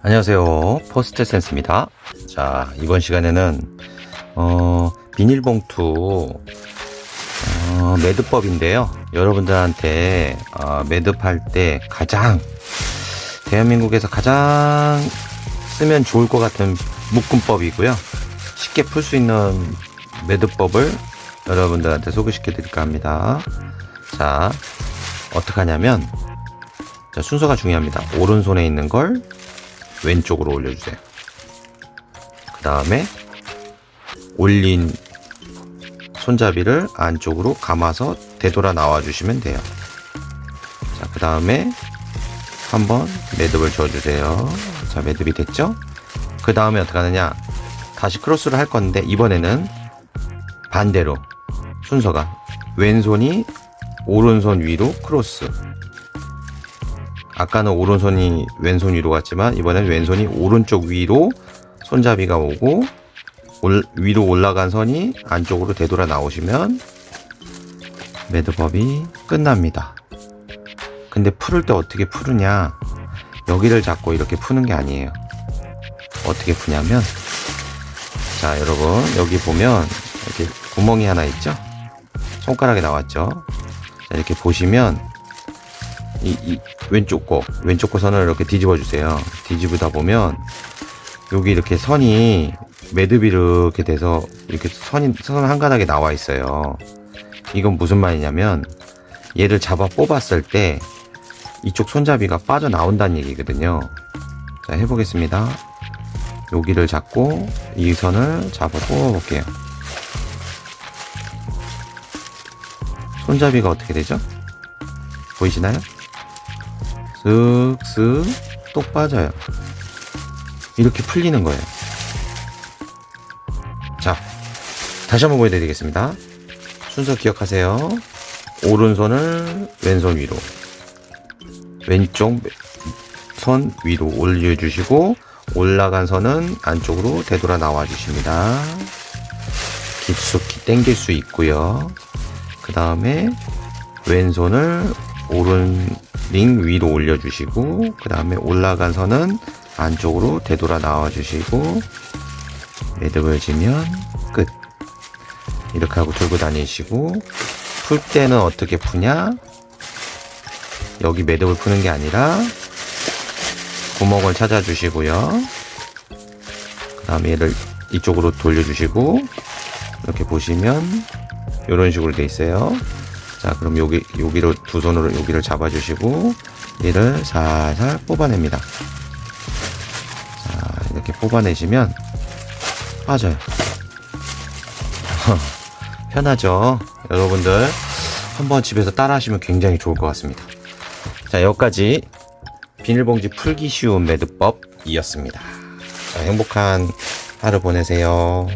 안녕하세요. 포스트 센스입니다. 자, 이번 시간에는, 어, 비닐봉투, 어, 매듭법인데요. 여러분들한테, 어, 매듭할 때 가장, 대한민국에서 가장 쓰면 좋을 것 같은 묶음법이고요. 쉽게 풀 수 있는 매듭법을 여러분들한테 소개시켜 드릴까 합니다. 자, 어떻게 하냐면, 자, 순서가 중요합니다. 오른손에 있는 걸 왼쪽으로 올려주세요. 그 다음에 올린 손잡이를 안쪽으로 감아서 되돌아 나와 주시면 돼요. 자, 그 다음에 한번 매듭을 줘주세요. 자, 매듭이 됐죠? 그 다음에 어떻게 하느냐? 다시 크로스를 할 건데, 이번에는 반대로 순서가 왼손이 오른손 위로 크로스. 아까는 오른손이 왼손 위로 갔지만 이번엔 왼손이 오른쪽 위로 손잡이가 오고 올- 위로 올라간 선이 안쪽으로 되돌아 나오시면 매듭법이 끝납니다. 근데 풀을 때 어떻게 푸느냐? 여기를 잡고 이렇게 푸는 게 아니에요. 어떻게 푸냐면 자 여러분 여기 보면 이렇게 구멍이 하나 있죠? 손가락에 나왔죠? 자, 이렇게 보시면 이, 이 왼쪽 거 왼쪽 거 선을 이렇게 뒤집어 주세요. 뒤집으다 보면 여기 이렇게 선이 매듭이 이렇게 돼서 이렇게 선이 선 한 가닥에 나와 있어요. 이건 무슨 말이냐면 얘를 잡아 뽑았을 때 이쪽 손잡이가 빠져 나온다는 얘기거든요. 자 해보겠습니다. 여기를 잡고 이 선을 잡아 뽑아볼게요. 손잡이가 어떻게 되죠? 보이시나요? 쓱쓱 또 빠져요. 이렇게 풀리는 거예요. 자, 다시 한번 보여드리겠습니다. 순서 기억하세요. 오른손을 왼손 위로, 왼쪽 손 위로 올려주시고, 올라간 선은 안쪽으로 되돌아 나와 주십니다. 깊숙이 당길 수 있고요. 그 다음에 왼손을 오른 링 위로 올려주시고 그 다음에 올라간 선은 안쪽으로 되돌아 나와주시고 매듭을 지면 끝. 이렇게 하고 들고 다니시고 풀 때는 어떻게 푸냐? 여기 매듭을 푸는 게 아니라 구멍을 찾아주시고요. 그 다음에 얘를 이쪽으로 돌려주시고 이렇게 보시면 이런 식으로 돼 있어요 자, 그럼 여기, 여기로 두 손으로 여기를 잡아주시고, 얘를 살살 뽑아냅니다. 자, 이렇게 뽑아내시면 빠져요. 편하죠? 여러분들 한번 집에서 따라 하시면 굉장히 좋을 것 같습니다. 자, 여기까지 비닐봉지 풀기 쉬운 매듭법이었습니다. 자, 행복한 하루 보내세요.